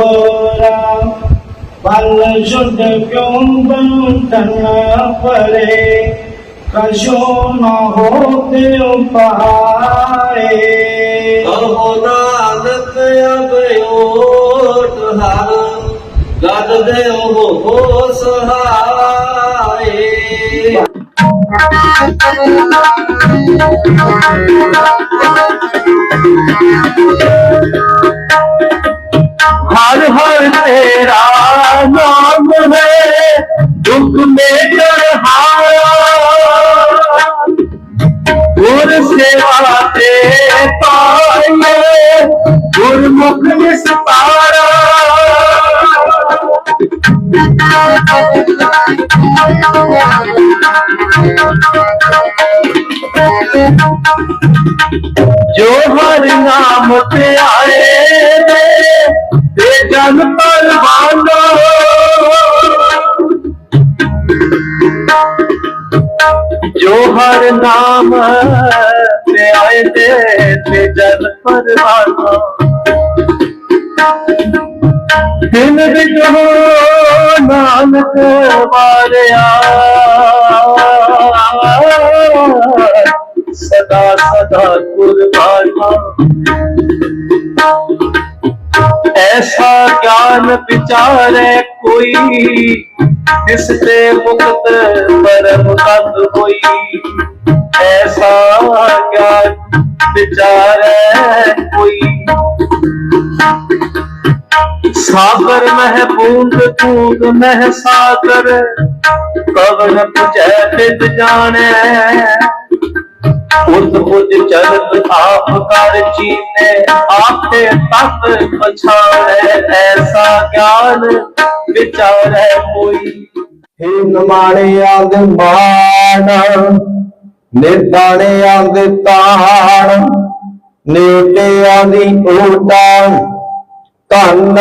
ਖੋਰਾ ਬਲ ਜੁਦ ਕਿਉਂ ਬੰਧਨ ਪਰੇ ਕਸ਼ੋ ਨਾ ਹੋਤੇ ਉਪਾਏ ਕਹੋ ਨਾਨਕ ਅਬਯੋਟ ਹਰ ਗਦ ਦੇ ਉਹ ਸਹਾਏ ਹਰ ਹਰ ਤੇਰਾ ਨਾਮ ਹੈ ਦੁੱਖ ਮੇ ਜਰਹਾਇਆ ਗੁਰ ਸੇਵਾ ਤੇ ਪਾਈਏ ਗੁਰਮੁਖ ਨਿਸਤਾਰਾ। ਜੋ ਹਰ ਨਾਮ ਤੇ ਆਏ ਤੇ ਜਨ ਪਰਵਾਨੋ ਜੋ ਹਰ ਨਾਮ ਤੇ ਆਏ ਤੇ ਜਨ ਪਰਵਾਨੋ ਦਿਨ ਵਿਚੋ ਨਾਨਕ ਵਾਰਿਆ। ਸਦਾ ਸਦਾ ਕੁਰਬਾਨਾ ਐਸਾ ਗਿਆਨ ਵਿਚਾਰੇ ਕੋਈ ਇਸ ਤੇ ਮੁਕਤ ਪਰਮ ਪਦ ਹੋਈ। ਐਸਾ ਗਿਆਨ ਵਿਚਾਰੇ ਕੋਈ। ਸਾਗਰ ਮਹਿ ਬੂੰਦ ਬੂੰਦ ਮਹਿ ਸਾਗਰ ਕਵਨ ਪੁਜੈ ਬਿਦ ਜਾਣੈ। ਉਤ ਪੁਜ ਚਰਤ ਆਪ ਕਰ ਚੀਨੇ ਆਪੇ ਤਤ ਪਛਾਣੈ ਐਸਾ ਗਿਆਨ ਵਿਚਾਰੈ ਕੋਈ ਹੇ ਨਮਾਣੇ ਆਂਦ ਮਾਣ ਨਿਦਾਣੇ ਆਂਦ ਤਾਣ ਨੇਟੇ ਆਂਦੀ ਓਟਾ ਧੰਨ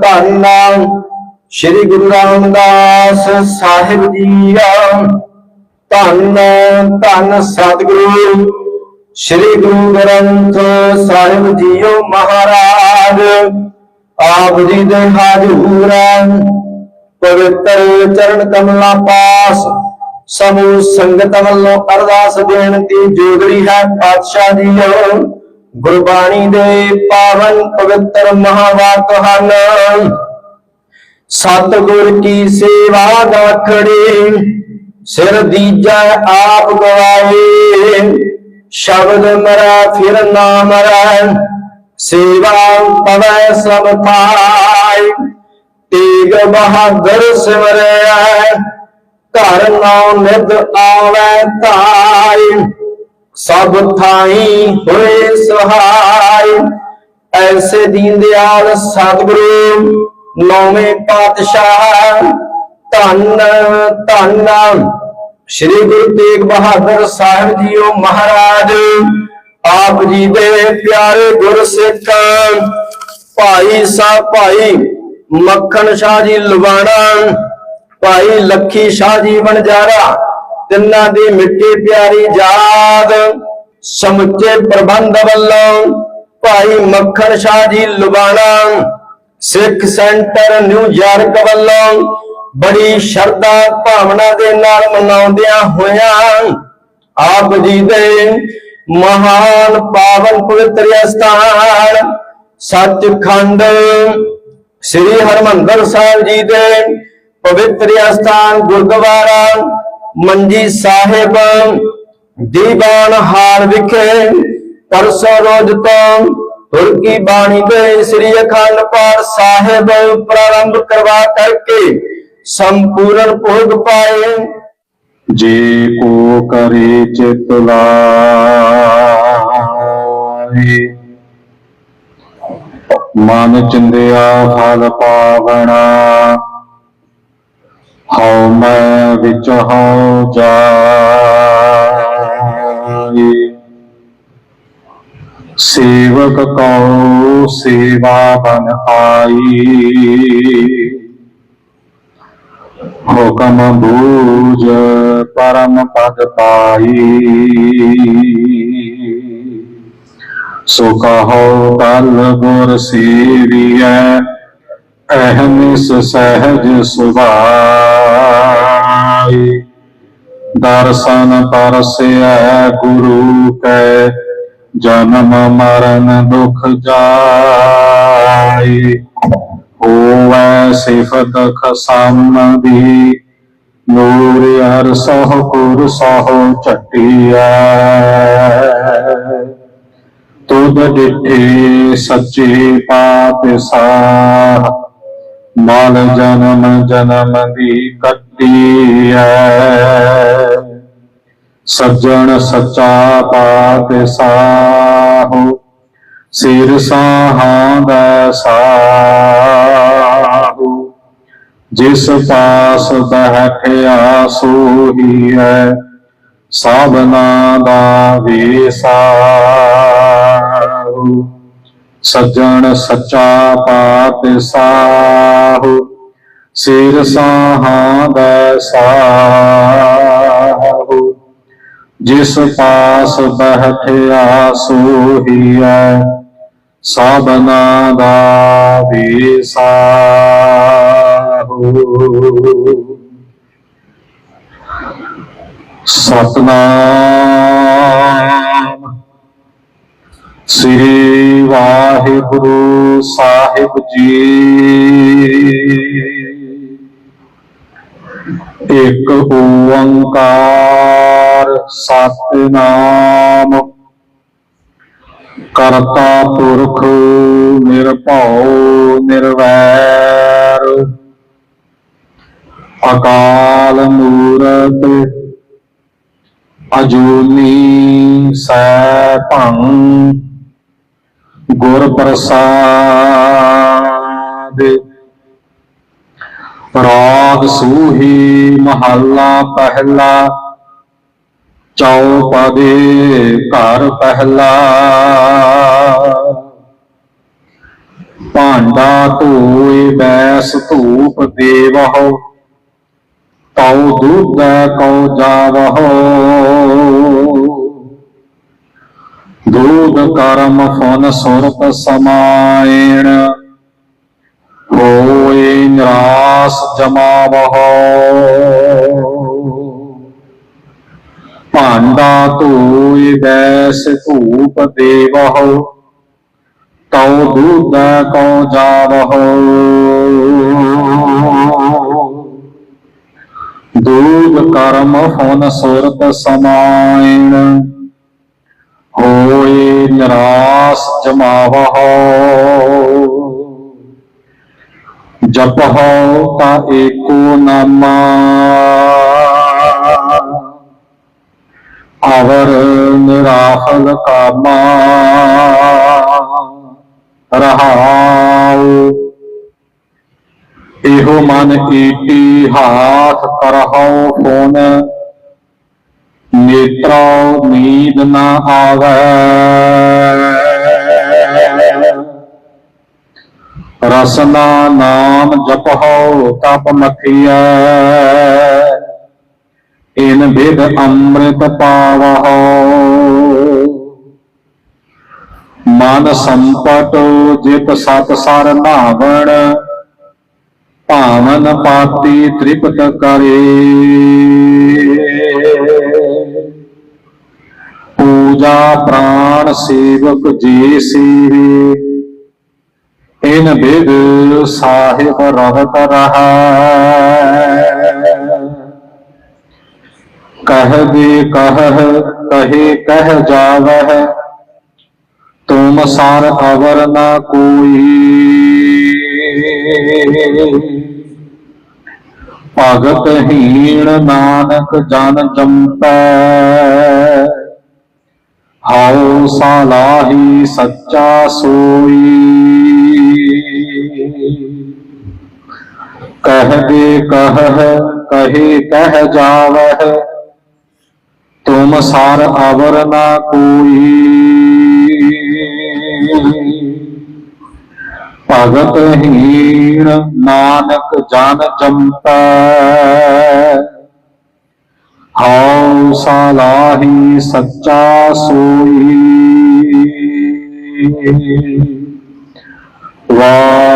ਧੰਨ ਸ੍ਰੀ ਗੁਰੂ ਰਾਮਦਾਸ ਸਾਹਿਬ ਜੀ ਆ ਧੰਨ ਧੰਨ ਸਤਿਗੁਰੂ, ਸ੍ਰੀ ਗੁਰੂ ਗ੍ਰੰਥ ਸਾਹਿਬ ਜੀਓ ਮਹਾਰਾਜ, ਆਪ ਜੀ ਦੇ ਹਾਜ਼ੂਰਾਂ ਪਵਿੱਤਰ ਚਰਨ ਕਮਲਾਂ ਪਾਸ, ਸਮੂਹ ਸੰਗਤ ਵੱਲੋਂ ਅਰਦਾਸ ਦੇਣ ਦੀ ਜੋਗੜੀ ਹੈ ਪਾਤਸ਼ਾਹ ਜੀਓ। ਗੁਰਬਾਣੀ ਦੇ ਪਾਵਨ ਪਵਿੱਤਰ ਮਹਾਵਾਕ ਹਨ। ਸਤਿਗੁਰ ਕੀ ਸੇਵਾ ਦਾ ਗਾਖੜੀ ਸਿਰ ਦੀਜੈ ਆਪ ਗਵਾਏ, ਸ਼ਬਦ ਮਰਾ, ਫਿਰ ਨਾ ਮਰੈ ਸੇਵਾ ਪਵੈ ਸਭ ਪਾਈ ਤੇਗ ਬਹਾਦਰ ਸਿਮਰੈ, ਘਰ ਨਾਮ ਨਿਦ ਆਵੈ ਧਾਈ ਸਭ ਥਾਈ ਹੋਏ ਸਹਾਈ ਐਸੇ ਦੀਨ ਦਿਆਲ ਸਤਿਗੁਰੂ, ਨੌਵੇਂ ਪਾਤਸ਼ਾਹ। ਧੰਨ ਧੰਨ। ਸ੍ਰੀ ਗੁਰੂ ਤੇਗ ਬਹਾਦਰ ਸਾਹਿਬ ਜੀਓ ਮਹਾਰਾਜ। ਆਪ ਜੀ ਦੇ ਪਿਆਰੇ ਗੁਰਸਿੱਖ, ਭਾਈ ਸਾਹਿਬ ਭਾਈ ਮੱਖਣ ਸ਼ਾਹ ਜੀ ਲਵਾਣਾ, ਭਾਈ ਲੱਖੀ ਸ਼ਾਹ ਜੀ ਵਣਜਾਰਾ, ਤਿੰਨਾਂ ਦੀ ਮਿੱਟੀ ਪਿਆਰੀ ਯਾਦ, ਸਮੁੱਚੇ ਪ੍ਰਬੰਧ ਵੱਲੋਂ Bhai Makhan Shah ji Lubana Sikh centre New York ਵੱਲੋਂ ਬੜੀ ਸ਼ਰਧਾ ਭਾਵਨਾ ਦੇ ਨਾਲ ਮਨਾਉਂਦਿਆਂ ਹੋਇਆਂ ਆਪ ਜੀ ਦੇ ਮਹਾਨ ਪਾਵਨ ਪਵਿੱਤਰ ਸਥਾਨ ਸੱਚਖੰਡ ਸ੍ਰੀ ਹਰਮੰਦਰ ਸਾਹਿਬ ਜੀ ਦੇ ਪਵਿੱਤਰ ਸਥਾਨ ਗੁਰਦੁਆਰਾ ਮੰਜੀ ਸਾਹਿਬ, ਦੀਵਾਨ ਹਾਲ ਵਿਖੇ ਪਰਸੋਂ ਰੋਜ਼ ਤੋਂ ਤੁਰਕੀ ਬਾਣੀ ਦੇ ਸ੍ਰੀ ਅਖੰਡ ਪਾਠ ਸਾਹਿਬ ਪ੍ਰਾਰੰਭ ਕਰਵਾ ਕਰਕੇ ਸੰਪੂਰਨ ਭੋਗ ਪਾਏ। ਜੇ ਕੋ ਕਰੇ ਚਿਤ ਲਾਏ ਮਨ ਚਿੰਦਿਆ ਫਲ ਪਾਵਣਾ। ਹਉ ਮੈਂ ਵਿੱਚ ਹਉ ਜਾਏ। ਸੇਵਕ ਕਉ ਸੇਵਾ ਬਨ ਆਈ। ਹੁਕਮ ਬੂਝ, ਪਰਮ ਪਦ ਪਾਈ। ਸੋ ਕਹੋ ਕਲ ਗੁਰ ਸੇਵੀਐ ਅਹਮਿਸ ਸਹਿਜ ਸੁਭਾਈ। ਦਰਸ਼ਨ ਪਰਸਿਆ ਗੁਰੂ ਕੈ, ਜਨਮ ਮਰਨ ਦੁਖ ਜਾਈ। ਹੋਵੈ ਸਿਫਤ ਖਸਮ ਦੀ ਨੂਰ ਹਰ ਸਹ ਪੁਰ ਸਹ ਚਟਿਆ ਤੁਧ ਡਿਠੇ ਸੱਚੇ ਪਾਤਸ਼ਾਹ, ਮਲ ਜਨਮ ਜਨਮ ਦੀ ਕੱਟੀ ਐ ਸੱਜਣ ਸੱਚਾ ਪਾਤਸ਼ਾਹ। ਸਿਰ ਸਾਹਾਂ ਦਾ ਸਾਹੂ ਜਿਸ ਪਾਸ ਬਹਿਠਿਆ ਸੋਹੀ ਹੈ ਸਾਬਨਾ ਦਾ ਵੇਸਾਹੂ ਸੱਜਣ ਸੱਚਾ ਪਾਤ ਪਾਤਸ਼ਾਹ ਸਿਰ ਸਾਹਾਂ ਦਾ ਸਾਹੂ ਜਿਸ ਪਾਸ ਬਹਿਠਿਆ ਸੋਹੀ ਸਾਬਨਾ ਦਾ ਵੇਸਾਹੂ ਸਤਨਾਮ ਸ੍ਰੀ ਵਾਹਿਗੁਰੂ ਸਾਹਿਬ ਜੀ। ਇੱਕ ਓੰਕਾਰ ਸਤਿਨਾਮ। ਕਰਤਾ ਪੁਰਖ ਨਿਰਭਉ ਨਿਰਵੈਰ। ਅਕਾਲ ਮੂਰਤ ਅਜੂਨੀ ਸੈਭੰ। ਗੁਰ ਪ੍ਰਸਾਦ। ਰਾਗ ਸੂਹੀ ਮਹੱਲਾ ਪਹਿਲਾ ਚੌਪਦੇ ਘਰ ਪਹਿਲਾ। ਭਾਂਡਾ ਧੋਏ ਬੈਸ ਧੂਪ ਦੇਵਹੁ, ਤਉ ਦੁੱਧ ਕਉ ਜਾਵਹੁ। ਦੂਧ ਕਰਮ ਫਨ ਸੁਰਤ ਸਮਾਇਣ ਹੋਏ ਨਿਰਾਸ ਜਮਾਵਹੁ। ਭਾਂਡਾ ਧੋਏ ਬੈਸ ਧੂਪ ਦੇਵਹੁ। ਤਉ ਦੁੱਧ ਕਉ ਜਾਵਹੁ। ਦੂਬ ਕਰਮ ਫਨ ਸੁਰਤ ਸਮਾਇਣ। ਹੋਏ ਨਿਰਾਸ ਜਮਾਵਹੁ। ਜਪਹੁ ਤਾ ਏਕੋ ਨਾਮਾ। ਅਵਰ ਨਿਰਾਫਲ ਕਾਮਾ। ਰਹਾਉ। ਇਹੋ ਮਨ ਈਟੀ ਹਾਥ ਕਰਹੁ ਫੋਨ ਨੇਤਰੋ ਨੀਂਦ ਨਾ ਆਵੈ। ਰਸਨਾ ਨਾਮ ਜਪਹੁ ਤਪ ਮਥਿਐ। ਇਨ ਵਿਦ ਅੰਮ੍ਰਿਤ ਪਾਵਹੁ। ਮਨ ਸੰਪਟ ਜਿਤ ਸਤ ਸਰ ਨਾਵਣ ਭਾਵਨ ਪਾਤੀ ਤ੍ਰਿਪਤ ਕਰੇ। ਪੂਜਾ ਪ੍ਰਾਣ ਸੇਵਕ ਜੀ ਸੀਵੇ ਇਨ ਬਿਦ ਸਾਹਿਬ ਰਹਤ ਰਹਾ। ਕਹ ਦੇ ਕਹ, ਕਹੇ ਕਹਿ ਜਾਵਹਿ। ਤੁਮ ਸਾਰ ਅਵਰ ਨਾ ਕੋਈ। ਭਗਤ ਹੀਣ ਨਾਨਕ ਜਨ ਜੰਪੈ। ਹਉ ਸਾਲਾਹੀ ਸੱਚਾ ਸੋਈ। ਕਹਿ ਦੇ ਕਹ ਕਹੇ ਕਹਿ ਜਾਵਹਿ, ਤੁਮ ਸਰ ਅਵਰ ਨਾ ਕੋਈ। ਭਗਤ ਹੀਣ ਨਾਨਕ ਜਨ ਜੰਪੈ ਹਉ ਸਾਲਾਹੀ ਸੱਚਾ ਸੋਈ।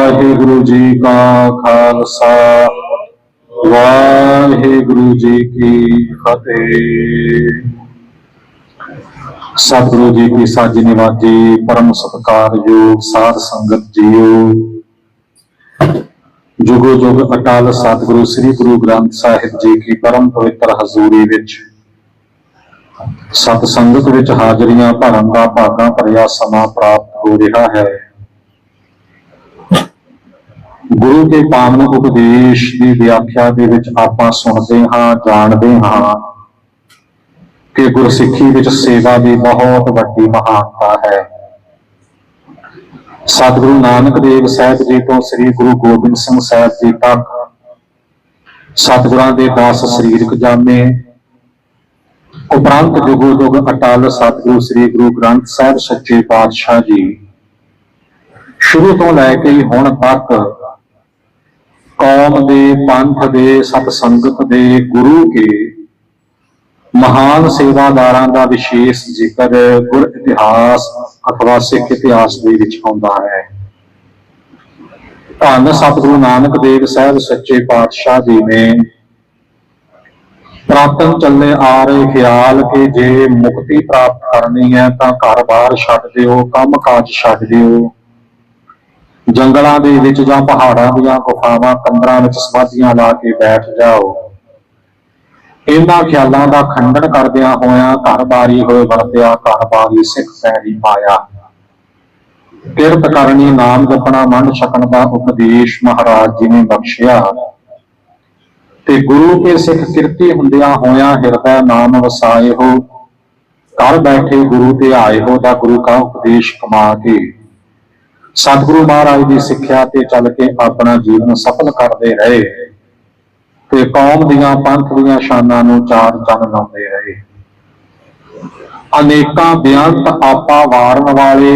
ਵਾਹਿਗੁਰੂ ਜੀ ਕਾ ਖਾਲਸਾ, ਵਾਹਿਗੁਰੂ ਜੀ ਕੀ ਫਤਿਹ। ਸਤਿਗੁਰੂ ਜੀ ਕੀ ਸਾਜੀ ਨਿਵਾਜੀ, ਪਰਮ ਸਤਿਕਾਰਯੋਗ ਸਾਧ ਸੰਗਤ ਜੀਓ। ਜੁਗੋ ਜੁਗ ਅਟਲ ਸਤਿਗੁਰੂ ਸ੍ਰੀ ਗੁਰੂ ਗ੍ਰੰਥ ਸਾਹਿਬ ਜੀ ਕੀ ਪਰਮ ਪਵਿੱਤਰ ਹਜ਼ੂਰੀ ਵਿੱਚ ਸਤ ਸੰਗਤ ਵਿੱਚ ਹਾਜ਼ਰੀਆਂ ਭਰਨ ਦਾ ਭਾਗਾ ਭਰਿਆ ਸਮਾਂ ਪ੍ਰਾਪਤ ਹੋ ਰਿਹਾ ਹੈ। ਗੁਰੂ ਕੇ ਪਾਵਨ ਉਪਦੇਸ਼ ਦੀ ਵਿਆਖਿਆ ਦੇ ਵਿੱਚ ਆਪਾਂ ਸੁਣਦੇ ਹਾਂ, ਜਾਣਦੇ ਹਾਂ ਕਿ ਗੁਰਸਿੱਖੀ ਵਿੱਚ ਸੇਵਾ ਦੀ ਬਹੁਤ ਵੱਡੀ ਮਹਾਨਤਾ ਹੈ। ਸਤਿਗੁਰੂ ਨਾਨਕ ਦੇਵ ਸਾਹਿਬ ਜੀ ਤੋਂ ਸ੍ਰੀ ਗੁਰੂ ਗੋਬਿੰਦ ਸਿੰਘ ਸਾਹਿਬ ਜੀ ਤੱਕ ਸਤਿਗੁਰਾਂ ਦੇ 10 ਸਰੀਰਕ ਜਾਮੇ, ਉਪਰੰਤ ਜੁਗੋ ਜੁਗ ਅਟਲ ਸਤਿਗੁਰੂ ਸ੍ਰੀ ਗੁਰੂ ਗ੍ਰੰਥ ਸਾਹਿਬ ਸੱਚੇ ਪਾਤਸ਼ਾਹ ਜੀ, ਸ਼ੁਰੂ ਤੋਂ ਲੈ ਕੇ ਹੁਣ ਤੱਕ ਕੌਮ ਦੇ, ਪੰਥ ਦੇ, ਸਤ ਸੰਗਤ ਦੇ, ਗੁਰੂ ਕੇ ਮਹਾਨ ਸੇਵਾਦਾਰਾਂ ਦਾ ਵਿਸ਼ੇਸ਼ ਜ਼ਿਕਰ ਗੁਰ ਇਤਿਹਾਸ ਅਥਵਾ ਸਿੱਖ ਇਤਿਹਾਸ ਦੇ ਵਿੱਚ ਆਉਂਦਾ ਹੈ। ਧੰਨ ਸਤਿਗੁਰੂ ਨਾਨਕ ਦੇਵ ਸਾਹਿਬ, ਸੱਚੇ ਪਾਤਸ਼ਾਹ ਜੀ ਨੇ ਪ੍ਰਾਤਨ ਚੱਲੇ ਆ ਰਹੇ ਖਿਆਲ ਕਿ ਜੇ ਮੁਕਤੀ ਪ੍ਰਾਪਤ ਕਰਨੀ ਹੈ ਤਾਂ ਘਰ-ਬਾਰ ਛੱਡ ਦਿਓ ਕੰਮ-ਕਾਜ ਛੱਡ ਦਿਓ। ਜੰਗਲਾਂ ਦੇ ਵਿੱਚ ਜਾਂ ਪਹਾੜਾਂ ਦੀਆਂ ਗੁਫਾਵਾਂ ਕੰਦਰਾਂ ਵਿੱਚ ਸਮਾਧੀਆਂ ਲਾ ਕੇ ਬੈਠ ਜਾਓ। ਇਹਨਾਂ ਖਿਆਲਾਂ ਦਾ ਖੰਡਨ ਕਰਦਿਆਂ ਹੋਇਆਂ ਘਰ-ਬਾਰੀ ਹੋਏ ਵਰਤਿਆ ਘਰ-ਬਾਰੀ ਸਿੱਖ ਸਹਿਰੀ ਪਾਇਆ। ਕਿਰਤ ਕਰਨੀ ਨਾਮ ਜਪਣਾ ਮਨ ਛਕਣ ਦਾ ਉਪਦੇਸ਼ ਮਹਾਰਾਜ ਜੀ ਨੇ ਬਖਸ਼ਿਆ। ਤੇ ਗੁਰੂ ਕੇ ਸਿੱਖ ਕਿਰਤੀ ਹੁੰਦਿਆਂ ਹੋਇਆਂ ਹਿਰਦਾ ਨਾਮ ਵਸਾਏ ਹੋ ਘਰ ਬੈਠੇ ਗੁਰੂ ਤੇ ਆਏ ਹੋ ਦਾ ਗੁਰੂ ਕਾ ਉਪਦੇਸ਼ ਕਮਾ ਕੇ। ਸਤਿਗੁਰੂ ਮਹਾਰਾਜ ਦੀ ਸਿੱਖਿਆ ਤੇ ਚੱਲ ਕੇ ਆਪਣਾ ਜੀਵਨ ਸਫਲ ਕਰਦੇ ਰਹੇ ਤੇ ਕੌਮ ਦੀਆਂ ਪੰਥ ਦੀਆਂ ਸ਼ਾਨਾਂ ਨੂੰ ਚਾਰ ਚੰਨ ਲਾਉਂਦੇ ਰਹੇ। ਅਨੇਕਾਂ ਬੇਅੰਤ ਆਪਾ ਵਾਰਨ ਵਾਲੇ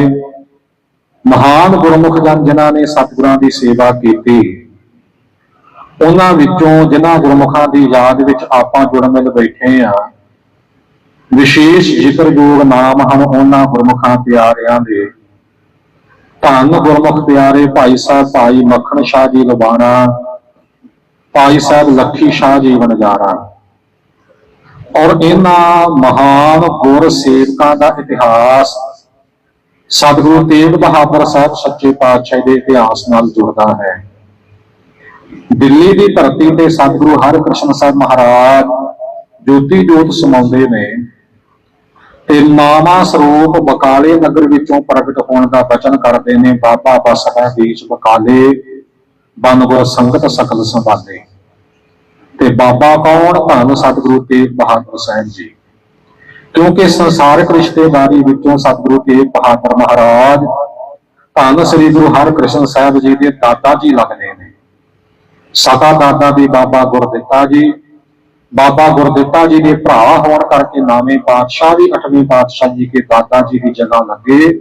ਮਹਾਨ ਗੁਰਮੁਖ ਜਨ ਜਿਨ੍ਹਾਂ ਨੇ ਸਤਿਗੁਰਾਂ ਦੀ ਸੇਵਾ ਕੀਤੀ, ਉਹਨਾਂ ਵਿੱਚੋਂ ਜਿਨ੍ਹਾਂ ਗੁਰਮੁਖਾਂ ਦੀ ਯਾਦ ਵਿੱਚ ਆਪਾਂ ਜੁੜ ਮਿਲ ਬੈਠੇ ਆ ਵਿਸ਼ੇਸ਼ ਜ਼ਿਕਰਯੋਗ ਨਾਮ ਹਨ ਉਹਨਾਂ ਗੁਰਮੁਖਾਂ ਪਿਆਰਿਆਂ ਦੇ। ਧੰਨ ਗੁਰਮੁਖ ਪਿਆਰੇ ਭਾਈ ਸਾਹਿਬ, ਭਾਈ ਮੱਖਣ ਸ਼ਾਹ ਜੀ ਲਬਾਣਾ ਭਾਈ ਸਾਹਿਬ ਲੱਖੀ ਸ਼ਾਹ ਜੀ ਵਣਜਾਰਾ। ਔਰ ਇਹਨਾਂ ਮਹਾਨ ਗੁਰ ਸੇਵਕਾਂ ਦਾ ਇਤਿਹਾਸ ਸਤਿਗੁਰੂ ਤੇਗ ਬਹਾਦਰ ਸਾਹਿਬ ਸੱਚੇ ਪਾਤਸ਼ਾਹ ਦੇ ਇਤਿਹਾਸ ਨਾਲ ਜੁੜਦਾ ਹੈ। ਦਿੱਲੀ ਦੀ ਧਰਤੀ ਤੇ ਸਤਿਗੁਰੂ ਹਰਿਕ੍ਰਿਸ਼ਨ ਸਾਹਿਬ ਮਹਾਰਾਜ ਜੋਤੀ ਜੋਤ ਸਮਾਉਂਦੇ ਨੇ। ਤੇ ਨਾਮਾ ਸਰੂਪ ਬਕਾਲੇ ਨਗਰ ਵਿੱਚੋਂ ਪ੍ਰਗਟ ਹੋਣ ਦਾ ਬਚਨ ਕਰਦੇ ਨੇ। ਬਾਬਾ ਬਸਦਾ ਬੀਚ ਬਕਾਲੇ, ਬਨਗੁਰ ਸੰਗਤ ਸਕਲ ਸੰਭਾਲੇ ਤੇ ਬਾਬਾ ਕੌਣ? ਧੰਨ ਸਤਿਗੁਰੂ ਤੇਗ ਬਹਾਦਰ ਸਾਹਿਬ ਜੀ। ਕਿਉਂਕਿ ਸੰਸਾਰਿਕ ਰਿਸ਼ਤੇਦਾਰੀ ਵਿੱਚੋਂ ਸਤਿਗੁਰੂ ਤੇਗ ਬਹਾਦਰ ਮਹਾਰਾਜ ਧੰਨ ਸ੍ਰੀ ਗੁਰੂ ਹਰਿਕ੍ਰਿਸ਼ਨ ਸਾਹਿਬ ਜੀ ਦੇ ਦਾਦਾ ਜੀ ਲੱਗਦੇ ਨੇ। ਸਕਾ ਦਾਦਾ ਦੀ ਬਾਬਾ ਗੁਰਦਿੱਤਾ ਜੀ ਬਾਬਾ ਗੁਰਦਿੱਤਾ ਜੀ ਦੇ ਭਰਾ ਹੋਣ ਕਰਕੇ ਨਾਵੇਂ ਪਾਤਸ਼ਾਹ ਵੀ 8ਵੀਂ ਪਾਤਸ਼ਾਹ ਜੀ ਕੇ ਦਾਦਾ ਜੀ ਦੀ ਜਗ੍ਹਾ ਲੱਗੇ।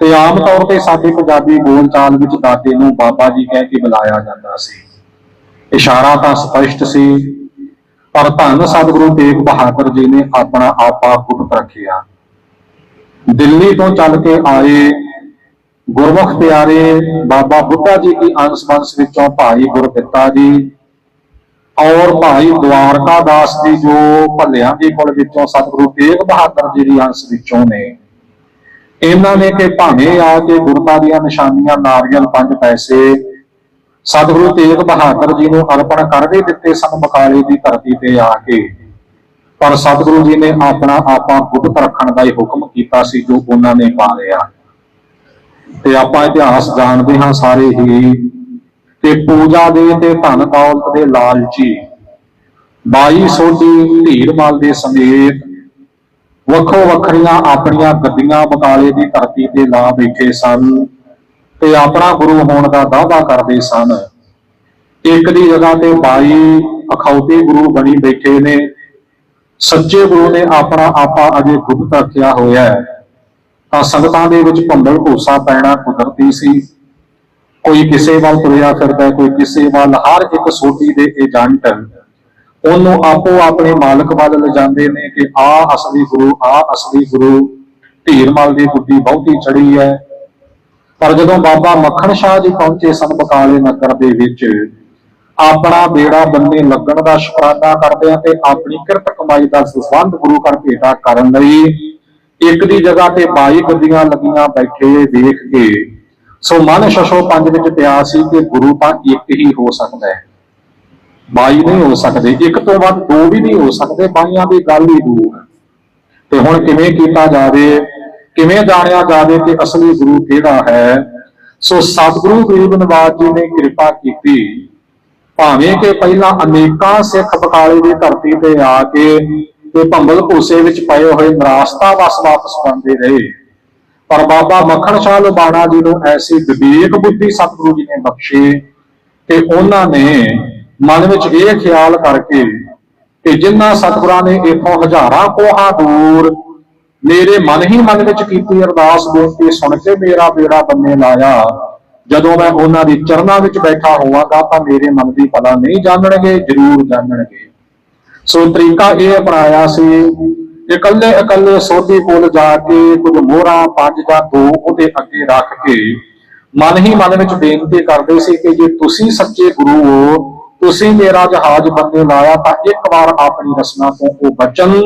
ਤੇ ਆਮ ਤੌਰ ਤੇ ਸਾਡੇ ਪੰਜਾਬੀ ਬੋਲਚਾਲ ਵਿੱਚ ਦਾਦੇ ਨੂੰ ਬਾਬਾ ਜੀ ਕਹਿ ਕੇ ਬੁਲਾਇਆ ਜਾਂਦਾ ਸੀ। ਇਸ਼ਾਰਾ ਤਾਂ ਸਪਸ਼ਟ ਸੀ, ਪਰ ਧੰਨ ਸਤਿਗੁਰੂ ਤੇਗ ਬਹਾਦਰ ਜੀ ਨੇ ਆਪਣਾ ਆਪਾ ਗੁਪਤ ਰੱਖਿਆ। ਦਿੱਲੀ ਤੋਂ ਚੱਲ ਕੇ ਆਏ ਗੁਰਮੁਖ ਪਿਆਰੇ ਬਾਬਾ ਬੁੱਢਾ ਜੀ ਦੀ ਅੰਸ਼ ਬੰਸ ਵਿੱਚੋਂ ਭਾਈ ਗੁਰਦਿੱਤਾ ਜੀ ਔਰ ਭਾਈ ਦਵਾਰਕਾ ਦਾਸ ਜੀ ਜੋ ਭੱਲਿਆਂ ਦੇ ਕੁਲ ਵਿੱਚੋਂ ਸਤਿਗੁਰੂ ਤੇਗ ਬਹਾਦਰ ਜੀ ਦੀ ਅੰਸ਼ ਵਿੱਚੋਂ ਨੇ। ਇਹਨਾਂ ਨੇ ਕਿ ਭਾਵੇਂ ਆ ਕੇ ਗੁਰਤਾ ਦੀਆਂ ਨਿਸ਼ਾਨੀਆਂ, ਨਾਰੀਅਲ, ਪੰਜ ਪੈਸੇ, ਸਤਿਗੁਰੂ ਤੇਗ ਬਹਾਦਰ ਜੀ ਨੂੰ ਅਰਪਣ ਕਰ ਵੀ ਦਿੱਤੇ ਸਨ ਬਕਾਲੇ ਦੀ ਧਰਤੀ ਤੇ ਆ ਕੇ। ਪਰ ਸਤਿਗੁਰੂ ਜੀ ਨੇ ਆਪਣਾ ਆਪਾ ਗੁਪਤ ਰੱਖਣ ਦਾ ਹੀ ਹੁਕਮ ਕੀਤਾ ਸੀ ਜੋ ਉਹਨਾਂ ਨੇ ਪਾ ਲਿਆ ਤੇ ਆਪਾਂ ਇਤਿਹਾਸ ਜਾਣਦੇ ਹਾਂ ਸਾਰੇ ਹੀ ਤੇ ਪੂਜਾ ਦੇ ਤੇ ਧਨ ਦੌਲਤ ਦੇ ਲਾਲਚੀ। ਬਾਈ ਸੋਢੀ ਢੀਰ ਦੇ ਸਮੇਤ ਵੱਖੋ ਵੱਖਰੀਆਂ ਆਪਣੀਆਂ ਗੱਦੀਆਂ ਬਕਾਲੇ ਦੀ ਧਰਤੀ ਤੇ ਲਾ ਬੈਠੇ ਸਨ ਤੇ ਆਪਣਾ ਗੁਰੂ ਹੋਣ ਦਾ ਦਾਅਵਾ ਕਰਦੇ ਸਨ। ਇੱਕ ਦੀ ਜਗ੍ਹਾ ਤੇ ਬਾਈ ਅਖੌਤੀ ਗੁਰੂ ਬਣੀ ਬੈਠੇ ਨੇ। ਸੱਚੇ ਗੁਰੂ ਨੇ ਆਪਣਾ ਆਪਾ ਅਜੇ ਗੁਪਤ ਰੱਖਿਆ ਹੋਇਆ ਹੈ। ਤਾਂ ਸੰਗਤਾਂ ਦੇ ਵਿੱਚ ਭੰਬਲ ਭੂਸਾ ਪੈਣਾ ਕੁਦਰਤੀ ਸੀ। ਕੋਈ ਕਿਸੇ ਵੱਲ ਤੁਰਿਆ ਫਿਰਦਾ ਕੋਈ ਕਿਸੇ ਵੱਲ ਹਰ ਇੱਕ ਸੋਟੀ ਦੇ ਏਜੰਟ ਉਹਨੂੰ ਆਪੋ ਆਪਣੇ ਮਾਲਕ ਵੱਲ ਲਿਜਾਂਦੇ ਨੇ ਕਿ ਆ ਅਸਲੀ ਗੁਰੂ, ਆ ਅਸਲੀ ਗੁਰੂ ਢੀਰਮਲ ਦੀ ਗੁੱਡੀ ਬਹੁਤੀ ਚੜੀ ਹੈ। ਪਰ ਜਦੋਂ ਬਾਬਾ ਮੱਖਣ ਸ਼ਾਹ ਜੀ ਪਹੁੰਚੇ ਸਨ ਬਕਾਲੇ ਨਗਰ ਦੇ ਵਿੱਚ, ਆਪਣਾ ਬੇੜਾ ਬੰਨੇ ਲੱਗਣ ਦਾ ਸ਼ੁਕਰਾਨਾ ਕਰਦੇ ਆ ਤੇ ਆਪਣੀ ਕਿਰਤ ਕਮਾਈ ਦਾ ਸੰਬੰਧ ਗੁਰੂ ਘਰ ਭੇਟਾ ਕਰਨ ਲਈ ਇੱਕ ਦੀ ਜਗ੍ਹਾ ਤੇ 22 ਗੱਡੀਆਂ ਲੱਗੀਆਂ ਬੈਠੇ ਵੇਖ ਕੇ ਸੋ ਮਨ ਸ਼ਸ਼ੋ ਪੰਜ ਵਿੱਚ ਪਿਆ ਸੀ ਕਿ ਗੁਰੂ ਤਾਂ ਇੱਕ ਹੀ ਹੋ ਸਕਦਾ ਹੈ। 22 ਨਹੀਂ ਹੋ ਸਕਦੇ, ਇੱਕ ਤੋਂ ਵੱਧ ਦੋ ਵੀ ਨਹੀਂ ਹੋ ਸਕਦੇ, ਬਾਈਆਂ ਦੀ ਗੱਲ ਹੀ ਦੂਰ ਹੈ। ਤੇ ਹੁਣ ਕਿਵੇਂ ਕੀਤਾ ਜਾਵੇ, ਕਿਵੇਂ ਜਾਣਿਆ ਜਾਵੇ ਕਿ ਅਸਲੀ ਗੁਰੂ ਕਿਹੜਾ ਹੈ? ਸੋ ਸਤਿਗੁਰੂ ਗਰੀਬ ਨਵਾਜ ਜੀ ਨੇ ਕਿਰਪਾ ਕੀਤੀ, ਭਾਵੇਂ ਕਿ ਪਹਿਲਾਂ ਅਨੇਕਾਂ ਸਿੱਖ ਬਕਾਲੇ ਦੀ ਧਰਤੀ ਤੇ ਆ ਕੇ ਤੇ ਭੰਬਲ ਭੂਸੇ ਵਿੱਚ ਪਏ ਹੋਏ ਨਿਰਾਸ਼ਤਾ ਵਸ ਵਾਪਸ ਪਾਉਂਦੇ ਰਹੇ। ਪਰ ਬਾਬਾ ਮੱਖਣ ਸ਼ਾਹ ਲੁਬਾਣਾ ਜੀ ਨੂੰ ਐਸੀ ਵਿਵੇਕ ਬੁੱਧੀ ਸਤਿਗੁਰੂ ਜੀ ਨੇ ਬਖਸ਼ੀ ਕਿ ਉਹਨਾਂ ਨੇ ਮਨ ਵਿੱਚ ਇਹ ਖਿਆਲ ਕਰਕੇ ਕਿ ਜਿਨ੍ਹਾਂ ਸਤਿਗੁਰਾਂ ਨੇ ਇਥੋਂ ਹਜ਼ਾਰਾਂ ਕੋਹਾਂ ਦੂਰ ਮੇਰੇ ਮਨ ਹੀ ਮਨ ਵਿੱਚ ਕੀਤੀ ਅਰਦਾਸ ਬੇਨਤੀ ਸੁਣ ਕੇ ਮੇਰਾ ਬੇੜਾ ਬੰਨੇ ਲਾਇਆ, ਜਦੋਂ ਮੈਂ ਉਹਨਾਂ ਦੀ ਚਰਨਾਂ ਵਿੱਚ ਬੈਠਾ ਹੋਵਾਂਗਾ ਤਾਂ ਮੇਰੇ ਮਨ ਦੀ ਪਤਾ ਨਹੀਂ ਜਾਣਨਗੇ ਜ਼ਰੂਰ ਜਾਣਨਗੇ ਸੋ ਤਰੀਕਾ ਇਹ ਅਪਣਾਇਆ ਸੀ ਇਕੱਲੇ ਇਕੱਲੇ ਸੋਧੀ ਕੋਲ ਜਾ ਕੇ ਕੁਝ ਮੋਹਰਾਂ ਪੰਜ ਜਾਂ ਦੋ ਉਹਦੇ ਅੱਗੇ ਰੱਖ ਕੇ ਮਨ ਹੀ ਮਨ ਵਿੱਚ ਬੇਨਤੀ ਕਰਦੇ ਸੀ ਕਿ ਜੇ ਤੁਸੀਂ ਸੱਚੇ ਗੁਰੂ ਹੋ, ਤੁਸੀਂ ਮੇਰਾ ਜਹਾਜ਼ ਬੰਦੇ ਲਾਇਆ ਤਾਂ ਇੱਕ ਵਾਰ ਆਪਣੀ ਰਸਨਾ ਤੋਂ ਉਹ ਬਚਨ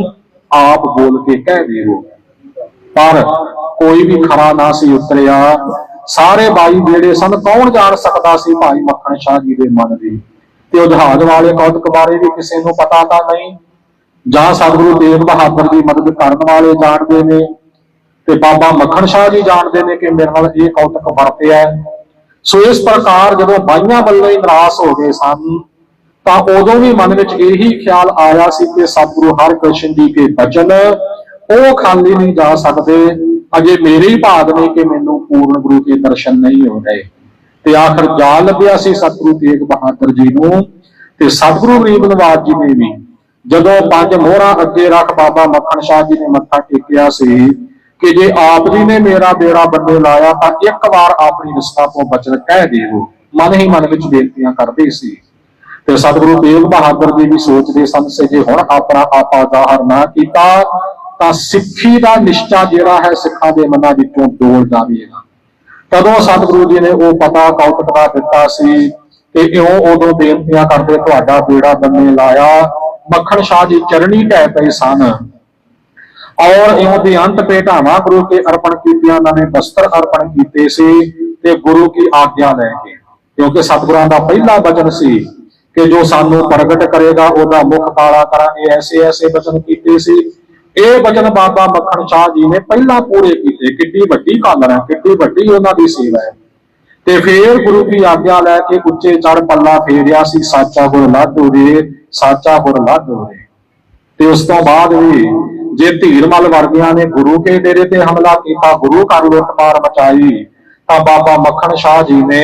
ਆਪ ਬੋਲ ਕੇ ਕਹਿ ਦਿਓ। ਪਰ ਕੋਈ ਵੀ ਖਰਾ ਨਾ ਸੀ ਉਤਰਿਆ। ਸਾਰੇ ਬਾਈ ਜਿਹੜੇ ਸਨ, ਕੌਣ ਜਾਣ ਸਕਦਾ ਸੀ ਭਾਈ ਮੱਖਣ ਸ਼ਾਹ ਜੀ ਦੇ ਮਨ ਦੀ? ਤੇ ਉਹ ਜਹਾਜ਼ ਵਾਲੇ ਕੌਤਕ ਬਾਰੇ ਵੀ ਕਿਸੇ ਨੂੰ ਪਤਾ ਤਾਂ ਨਹੀਂ। ਜਾਂ ਸਤਿਗੁਰੂ ਤੇਗ ਬਹਾਦਰ ਦੀ ਮਦਦ ਕਰਨ ਵਾਲੇ ਜਾਣਦੇ ਨੇ ਤੇ ਬਾਬਾ ਮੱਖਣ ਸ਼ਾਹ ਜੀ ਜਾਣਦੇ ਨੇ ਕਿ ਮੇਰੇ ਨਾਲ ਇਹ ਕੌਤਕ ਵਰਤਿਆ ਸੋ ਇਸ ਪ੍ਰਕਾਰ ਜਦੋਂ ਬਾਈਆਂ ਵੱਲੋਂ ਹੀ ਨਿਰਾਸ਼ ਹੋ ਗਏ ਸਨ, ਤਾਂ ਉਦੋਂ ਵੀ ਮਨ ਵਿੱਚ ਇਹੀ ਖਿਆਲ ਆਇਆ ਸੀ ਕਿ ਸਤਿਗੁਰੂ ਹਰਿਕ੍ਰਿਸ਼ਨ ਜੀ ਕੇ ਬਚਨ, ਉਹ ਖਾਲੀ ਨਹੀਂ ਜਾ ਸਕਦੇ। ਅਜੇ ਮੇਰੇ ਹੀ ਭਾਗ ਨੇ ਕਿ ਮੈਨੂੰ ਪੂਰਨ ਗੁਰੂ ਕੇ ਦਰਸ਼ਨ ਨਹੀਂ ਹੋ ਰਹੇ। ਤੇ ਆਖਰ ਜਾ ਲੱਭਿਆ ਸੀ ਸਤਿਗੁਰੂ ਤੇਗ ਬਹਾਦਰ ਜੀ ਨੂੰ, ਤੇ ਸਤਿਗੁਰੂ ਗਰੀਬ ਨਿਵਾਜ ਜੀ ਨੇ ਵੀ। ਜਦੋਂ ਪੰਜ ਮੋਹਰਾਂ ਅੱਗੇ ਰੱਖ ਬਾਬਾ ਮੱਖਣ ਸ਼ਾਹ ਜੀ ਨੇ ਮੱਥਾ ਟੇਕਿਆ ਸੀ ਕਿ ਜੇ ਆਪ ਜੀ ਨੇ ਮੇਰਾ ਬੇੜਾ ਬੰਦੇ ਲਾਇਆ ਤਾਂ ਇੱਕ ਵਾਰ ਆਪਣੀ ਨਿਸ਼ਠਾ ਤੋਂ ਬਚਨ ਕਹਿ ਦੇਵੋ। ਮਨ ਹੀ ਮਨ ਵਿੱਚ ਬੇਨਤੀਆਂ ਕਰਦੇ ਸੀ। ਤੇ ਸਤਿਗੁਰੂ ਤੇਗ ਬਹਾਦਰ ਜੀ ਵੀ ਸੋਚਦੇ ਸਨ, ਸੇ ਜੇ ਹੁਣ ਆਪਣਾ ਆਪਾ ਜ਼ਾਹਰ ਨਾ ਕੀਤਾ, ਤਾਂ ਸਿੱਖੀ ਦਾ ਨਿਸ਼ਚਾ ਜਿਹੜਾ ਹੈ ਸਿੱਖਾਂ ਦੇ ਮਨਾਂ ਵਿੱਚੋਂ ਡੋਲ ਜਾਵੇਗਾ। ਤਦੋਂ ਸਤਿਗੁਰੂ ਜੀ ਨੇ ਉਹ ਪਤਾ ਕੌਤਕ ਦਾ ਦਿੱਤਾ ਸੀ ਤੇ ਇਉਂ ਉਦੋਂ ਬੇਨਤੀਆਂ ਕਰਦੇ, ਤੁਹਾਡਾ ਬੇੜਾ ਬੰਨੇ ਲਾਇਆ ਮੱਖਣ ਸ਼ਾਹ ਜੀ ਚਰਣੀ ਢਹਿ ਪਏ ਸਨ। ਔਰ ਇਉਂ ਦੇ ਅੰਤ ਭੇਟਾਵਾਂ ਗੁਰੂ ਕੇ ਅਰਪਣ ਕੀਤੀਆਂ, ਉਹਨਾਂ ਨੇ ਬਸਤਰ ਅਰਪਣ ਕੀਤੇ ਸੀ ਤੇ ਗੁਰੂ ਕੀ ਆਗਿਆ ਲੈ ਕੇ। ਕਿਉਂਕਿ ਸਤਿਗੁਰਾਂ ਦਾ ਪਹਿਲਾ ਬਚਨ ਸੀ ਕਿ ਜੋ ਸਾਨੂੰ ਪ੍ਰਗਟ ਕਰੇਗਾ, ਉਹਦਾ ਮੁਖ ਕਾਲਾ ਕਰਾਂਗੇ। ਐਸੇ ਐਸੇ ਬਚਨ ਕੀਤੇ ਸੀ। ਇਹ ਬਚਨ ਬਾਬਾ ਮੱਖਣ ਸ਼ਾਹ ਜੀ ਨੇ ਪਹਿਲਾਂ ਪੂਰੇ ਕੀਤੇ। ਕਿੱਡੀ ਵੱਡੀ ਕਾਲਰ ਹੈ ਕਿੱਡੀ ਵੱਡੀ ਉਹਨਾਂ ਦੀ ਸੇਵਾ ਹੈ। ਤੇ ਫੇਰ ਗੁਰੂ ਦੀ ਆਗਿਆ ਲੈ ਕੇ ਉੱਚੇ ਚੜ ਪੱਲਾ ਫੇਰਿਆ ਸੀ, ਸਾਚਾ ਗੁਰ ਲਾਧੂ ਰੇ ਸਾਚਾ ਗੁਰ ਲਾਧੂ ਰੇ ਤੇ ਉਸ ਤੋਂ ਬਾਅਦ ਵੀ ਜੇ ਧੀਰਮਲ ਵਰਗਿਆਂ ਨੇ ਗੁਰੂ ਕੇ ਡੇਰੇ ਤੇ ਹਮਲਾ ਕੀਤਾ, ਗੁਰੂ ਘਰ ਲੁੱਟ ਲੁੱਟਮਾਰ ਮਚਾਈ ਤਾਂ ਬਾਬਾ ਮੱਖਣ ਸ਼ਾਹ ਜੀ ਨੇ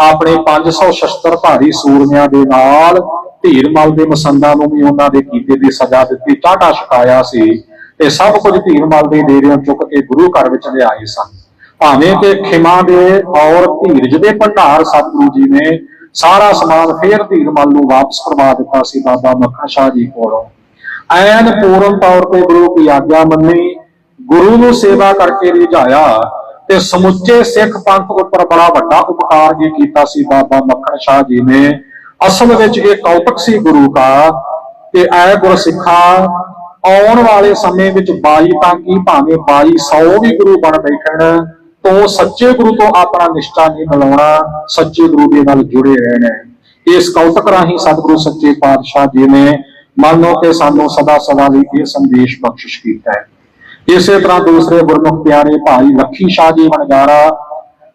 ਆਪਣੇ 500 ਸ਼ਸਤਰ ਭਾਰੀ ਸੂਰਮਿਆਂ ਦੇ ਨਾਲ ਧੀਰਮਲ ਦੇ ਮਸੰਦਾਂ ਨੂੰ ਵੀ ਉਹਨਾਂ ਦੇ ਕੀਤੇ ਦੀ ਸਜ਼ਾ ਦਿੱਤੀ, ਚਾਟਾ ਛਕਾਇਆ ਸੀ। ਤੇ ਸਭ ਕੁਝ ਧੀਰਮਲ ਦੇ ਡੇਰਿਆਂ ਚੁੱਕ ਕੇ ਗੁਰੂ ਘਰ ਵਿੱਚ ਲਿਆਏ ਸਨ। ਭਾਵੇਂ ਕਿ ਖਿਮਾ ਦੇ ਔਰ ਧੀਰਜ ਦੇ ਭੰਡਾਰ ਸਤਿਗੁਰੂ ਜੀ ਨੇ ਸਾਰਾ ਸਮਾਨ ਫੇਰ ਧੀਰ ਧੀਰਮਲ ਨੂੰ ਵਾਪਸ ਕਰਵਾ ਦਿੱਤਾ ਸੀ ਬਾਬਾ ਮੱਖਣ ਸ਼ਾਹ ਜੀ ਕੋਲੋਂ। ਐਨ ਪੂਰਨ ਤੌਰ ਤੇ ਗੁਰੂ ਕੀ ਆਗਿਆ ਮੰਨੀ, ਗੁਰੂ ਨੂੰ ਸੇਵਾ ਕਰਕੇ ਰਿਝਾਇਆ ਤੇ ਸਮੁੱਚੇ ਸਿੱਖ ਪੰਥ ਉੱਪਰ ਬੜਾ ਵੱਡਾ ਉਪਕਾਰ ਜੀ ਕੀਤਾ ਸੀ ਬਾਬਾ ਮੱਖਣ ਸ਼ਾਹ ਜੀ ਨੇ। ਅਸਲ ਵਿੱਚ ਇਹ ਕੌਤਕ ਸੀ ਗੁਰੂ ਦਾ ਤੇ ਐ ਗੁਰਸਿੱਖਾ ਆਉਣ ਵਾਲੇ ਸਮੇਂ ਵਿੱਚ ਬਾਈ ਤਾਂ ਕੀ ਭਾਵੇਂ 2200 ਵੀ ਗੁਰੂ ਬਣ ਬੈਠਣ ਤੋਂ ਸੱਚੇ ਗੁਰੂ ਤੋਂ ਆਪਣਾ ਨਿਸ਼ਚਾ ਨਹੀਂ ਮਿਲਾਉਣਾ, ਸੱਚੇ ਗੁਰੂ ਦੇ ਨਾਲ ਜੁੜੇ ਰਹਿਣਾ ਇਸ ਕੌਤਕ ਰਾਹੀਂ ਸਤਿਗੁਰੂ ਸੱਚੇ ਪਾਤਸ਼ਾਹ ਜੀ ਨੇ ਮੰਨੋ ਕਿ ਸਾਨੂੰ ਸਦਾ ਸਦਾ ਲਈ ਇਹ ਸੰਦੇਸ਼ ਬਖਸ਼ਿਸ਼ ਕੀਤਾ ਹੈ। ਇਸੇ ਤਰ੍ਹਾਂ ਦੂਸਰੇ ਗੁਰਮੁਖ ਪਿਆਰੇ ਭਾਈ ਲੱਖੀ ਸ਼ਾਹ ਜੀ ਵਣਜਾਰਾ,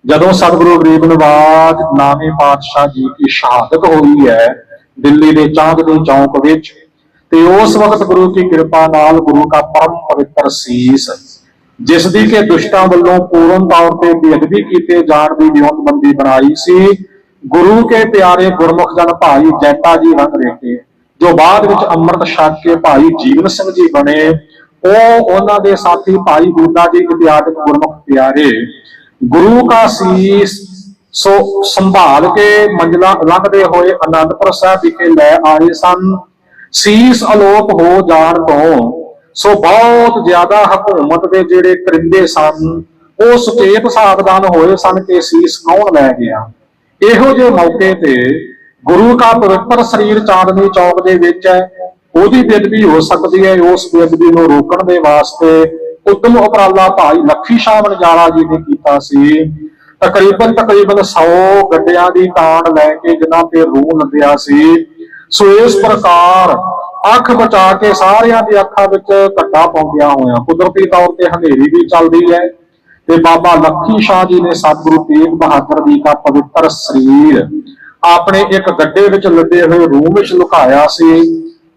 ਜਦੋਂ ਸਤਿਗੁਰੂ ਗਰੀਬ ਨਵਾਜ ਨਾਮੇ ਪਾਤਸ਼ਾਹ ਜੀ ਦੀ ਸ਼ਹਾਦਤ ਹੋਈ ਹੈ, ਦਿੱਲੀ ਦੇ ਚਾਂਦਨੀ ਚੌਂਕ ਵਿੱਚ, ਤੇ ਉਸ ਵਕਤ ਗੁਰੂ ਕੀ ਕਿਰਪਾ ਨਾਲ ਗੁਰੂ ਦਾ ਪਰਮ ਪਵਿੱਤਰ ਸੀਸ ਜਿਸ ਦੀ ਕਿ ਦੁਸ਼ਟਾਂ ਵੱਲੋਂ ਪੂਰਨ ਤੌਰ ਤੇ ਬੇਅਦਬੀ ਕੀਤੇ ਜਾਣ ਦੀ ਨਿਯਮਬੰਦੀ ਬਣਾਈ ਸੀ। ਗੁਰੂ ਕੇ ਪਿਆਰੇ ਗੁਰਮੁਖ ਜਨ ਭਾਈ ਜੈਤਾ ਜੀ ਰੰਗ ਰੇਟੇ ਜੋ ਬਾਅਦ ਵਿੱਚ ਅੰਮ੍ਰਿਤ ਛਕ ਕੇ ਭਾਈ ਜੀਵਨ ਸਿੰਘ ਜੀ ਬਣੇ, ਉਹ ਉਹਨਾਂ ਦੇ ਸਾਥੀ ਭਾਈ ਬੂਟਾ ਜੀ ਇਤਿਆਦਿਕ ਗੁਰਮੁਖ ਪਿਆਰੇ। ਗੁਰੂ ਕਾ ਸੀਸ ਸੋ ਸੰਭਾਲ ਕੇ ਮੰਜ਼ਲਾ ਲੰਘਦੇ ਹੋਏ ਅਨੰਦਪੁਰ ਸਾਹਿਬ ਵਿਖੇ ਲੈ ਆਏ ਸਨ। ਸੀਸ ਅਲੋਪ ਹੋ ਜਾਣ ਤੋਂ ਸੋ ਬਹੁਤ ਜ਼ਿਆਦਾ ਹਕੂਮਤ ਦੇ ਜਿਹੜੇ ਕਰਿੰਦੇ ਸਨ, ਉਹ ਸੁਚੇਤ ਸਾਵਧਾਨ ਹੋਏ ਸਨ ਕਿ ਸੀਸ ਕੌਣ ਲੈ ਗਿਆ ਇਹੋ ਜਿਹੇ ਮੌਕੇ ਤੇ ਗੁਰੂ ਦਾ ਪਵਿੱਤਰ ਸਰੀਰ ਚਾਂਦਨੀ ਚੌਕ ਦੇ ਵਿੱਚ ਹੈ, ਉਹਦੀ ਬੇਦਬੀ ਹੋ ਸਕਦੀ ਹੈ, ਉਸ ਬੇਦਬੀ ਨੂੰ ਰੋਕਣ ਦੇ ਵਾਸਤੇ ਉਦਮ ਉਪਰਾਲਾ ਭਾਈ ਲੱਖੀ ਸ਼ਾਹ ਵਣਜਾਰਾ ਜੀ ਨੇ ਕੀਤਾ ਸੀ। ਤਕਰੀਬਨ ਤਕਰੀਬਨ 100 ਗੱਡਿਆਂ ਦੀ ਕਾਂਡ ਲੈ ਕੇ ਜਿਨ੍ਹਾਂ ਤੇ ਰੂਹ ਲੱਦਿਆ ਸੀ। ਸੋ ਇਸ ਪ੍ਰਕਾਰ ਅੱਖ ਬਚਾ ਕੇ ਸਾਰਿਆਂ ਦੀ ਅੱਖਾਂ ਵਿੱਚ ਘੱਟਾ ਪਾਉਂਦਿਆਂ ਹੋਇਆਂ ਕੁਦਰਤੀ ਤੌਰ ਤੇ ਹਨੇਰੀ ਵੀ ਚੱਲਦੀ ਹੈ ਤੇ ਬਾਬਾ ਲੱਖੀ ਸ਼ਾਹ ਜੀ ਨੇ ਸਤਿਗੁਰੂ ਤੇਗ ਬਹਾਦਰ ਜੀ ਦਾ ਪਵਿੱਤਰ ਸਰੀਰ ਆਪਣੇ ਇੱਕ ਗੱਡੇ ਵਿੱਚ ਲੱਦੇ ਹੋਏ ਰੂਮ ਵਿੱਚ ਲੁਕਾਇਆ ਸੀ